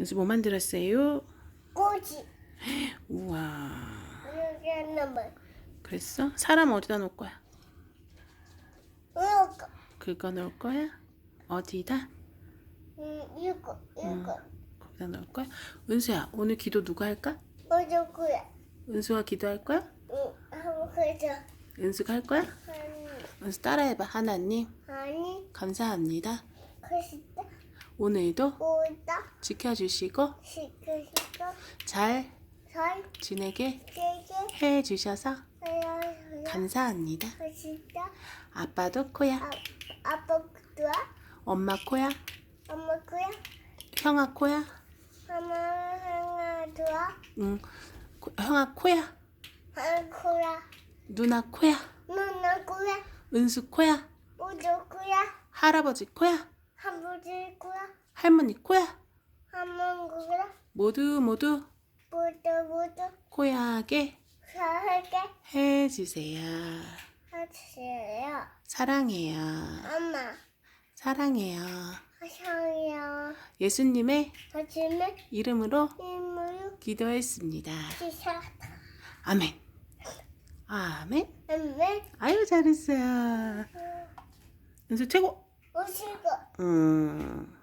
은수 뭐 만들었어요? 꼬지. 우와. 그랬어? 사람 어디다 놓을 거야? 이거. 그거 넣을 거야? 어디다? 음, 이거. 이거. 거기다 넣을 거야? 은수야, 오늘 기도 누가 할까? 어저 거야. 은수가 기도할 거야? 응. 한번 그죠. 은수가 할 거야? 아니. 은수 따라해봐. 하나님, 아니. 감사합니다. 글쎄. 오늘도 오다. 지켜주시고 시크 시크. 잘 설. 지내게 세게. 해주셔서. 감사합니다. 글쎄. 아빠도 코야, 아, 아빠 거야? 엄마 코야, 엄마 거야? 형아 코야, 엄마 하나 좋아? 응, 코- 형아 코야, 거야? 누나 코야, 누나 거야? 은수 코야, 우주 거야? 할아버지 코야, 한부지 거야? 할머니 코야, 한문 거야? 모두 모두 모두 모두 코야하게 살게 해주세요. 하세요. 사랑해요. 엄마 사랑해요. 사랑해요. 예수님의 아침에 이름으로 이모유 기도했습니다. 기사 아멘. 아멘. 엄마 아유 잘했어요. 은수 최고. 오시고 음.